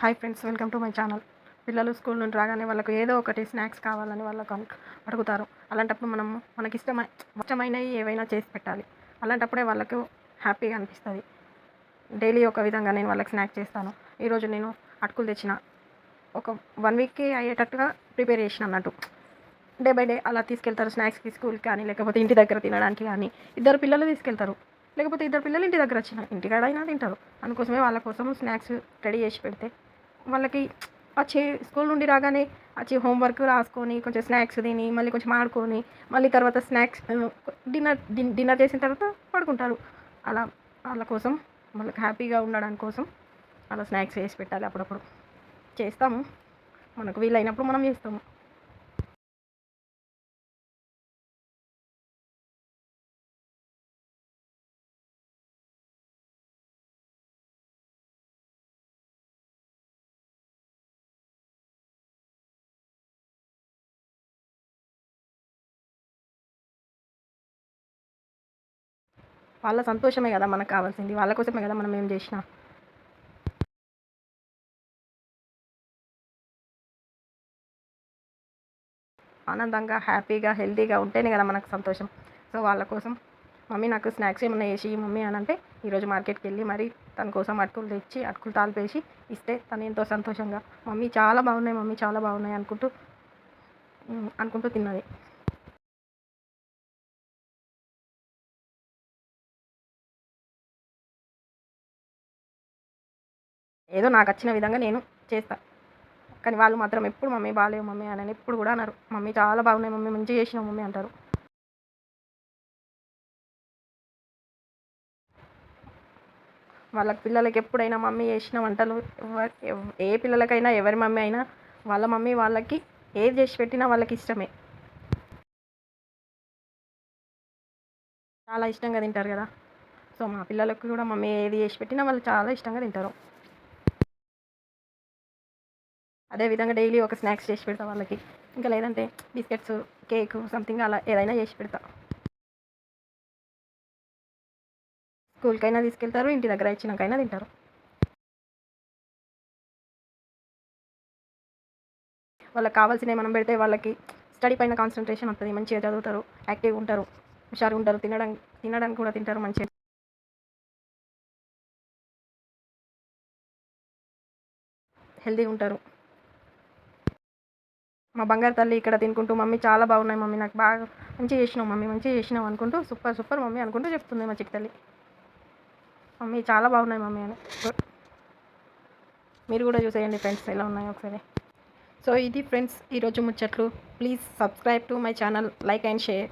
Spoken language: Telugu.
Hi friends welcome to my channel పిల్లలు స్కూల్ నుండి రాగానే వాళ్ళకు ఏదో ఒకటి స్నాక్స్ కావాలని వాళ్ళకు అడుగుతారు. అలాంటప్పుడు మనం మనకి ఇష్టమై ఇష్టమైనవి ఏవైనా చేసి పెట్టాలి. అలాంటప్పుడే వాళ్ళకు హ్యాపీగా అనిపిస్తుంది. డైలీ ఒక విధంగా నేను వాళ్ళకి స్నాక్ చేస్తాను. ఈరోజు నేను అటుకులు తెచ్చిన ఒక వన్ వీక్కి అయ్యేటట్టుగా ప్రిపేర్ చేసిన అన్నట్టు. డే బై డే అలా తీసుకెళ్తారు స్నాక్స్కి స్కూల్కి కానీ లేకపోతే ఇంటి దగ్గర తినడానికి కానీ. ఇద్దరు పిల్లలు తీసుకెళ్తారు. లేకపోతే ఇద్దరు పిల్లలు ఇంటి దగ్గర వచ్చిన ఇంటికాడ అయినా తింటారు. అందుకోసమే వాళ్ళ కోసం స్నాక్స్ రెడీ చేసి పెడితే వాళ్ళకి వచ్చి స్కూల్ నుండి రాగానే వచ్చి హోంవర్క్ రాసుకొని కొంచెం స్నాక్స్ తిని మళ్ళీ కొంచెం ఆడుకొని మళ్ళీ తర్వాత స్నాక్స్ డిన్నర్ డిన్నర్ చేసిన తర్వాత పడుకుంటారు. అలా వాళ్ళ కోసం వాళ్ళకి హ్యాపీగా ఉండడానికి కోసం అలా స్నాక్స్ చేసి పెట్టాలి అప్పుడప్పుడు. చేస్తాము. మనకు వీలైనప్పుడు మనం చేస్తాము. వాళ్ళ సంతోషమే కదా మనకు కావాల్సింది. వాళ్ళ కోసమే కదా మనం ఏం చేసినా. ఆనందంగా హ్యాపీగా హెల్తీగా ఉంటేనే కదా మనకు సంతోషం. సో వాళ్ళ కోసం మమ్మీ నాకు స్నాక్స్ ఏమన్నా వేసి మమ్మీ అని అంటే ఈరోజు మార్కెట్కి వెళ్ళి మరి తన కోసం అటుకులు తెచ్చి అటుకులు తాలిపేసి ఇస్తే తను ఎంతో సంతోషంగా మమ్మీ చాలా బాగున్నాయి మమ్మీ చాలా బాగున్నాయి అనుకుంటూ అనుకుంటూ తిన్నది. ఏదో నాకు వచ్చిన విధంగా నేను చేస్తా. కానీ వాళ్ళు మాత్రం ఎప్పుడు మమ్మీ బాగాలేవు మమ్మీ అని ఎప్పుడు కూడా అన్నారు. మమ్మీ చాలా బాగున్నాయి మమ్మీ మంచిగా చేసినావు మమ్మీ అంటారు. వాళ్ళ పిల్లలకి ఎప్పుడైనా మమ్మీ చేసిన వంటలు ఏ పిల్లలకైనా ఎవరి మమ్మీ అయినా వాళ్ళ మమ్మీ వాళ్ళకి ఏది చేసి పెట్టినా వాళ్ళకి ఇష్టమే. చాలా ఇష్టంగా తింటారు కదా. సో మా పిల్లలకు కూడా మమ్మీ ఏది చేసి పెట్టినా వాళ్ళు చాలా ఇష్టంగా తింటారు. అదే విధంగా డైలీ ఒక స్నాక్స్ చేసి పెడతా వాళ్ళకి. ఇంకా లేదంటే బిస్కెట్స్ కేక్ సంథింగ్ అలా ఏదైనా చేసి పెడతా. స్కూల్కైనా తీసుకెళ్తారు ఇంటి దగ్గర ఇచ్చినాకైనా తింటారు. వాళ్ళకి కావాల్సినవి మనం పెడితే వాళ్ళకి స్టడీ పైన కాన్సన్ట్రేషన్ వస్తుంది మంచిగా చదువుతారు యాక్టివ్గా ఉంటారు హుషారుగా ఉంటారు తినడం తినడానికి కూడా తింటారు మంచిగా. హెల్తీగా ఉంటారు. మా బంగారు తల్లి ఇక్కడ తినుకుంటూ మమ్మీ చాలా బాగున్నాయి మమ్మీ నాకు బాగా మంచిగా చేసినావు మమ్మీ మంచిగా చేసినావు అనుకుంటూ సూపర్ సూపర్ మమ్మీ అనుకుంటూ చెప్తుంది మా చిక్క తల్లి. మమ్మీ చాలా బాగున్నాయి మమ్మీ అని. మీరు కూడా చూసేయండి ఫ్రెండ్స్ ఎలా ఉన్నాయో ఒకసారి. సో ఇది ఫ్రెండ్స్ ఈరోజు ముచ్చట్లు. Please subscribe to my channel like and share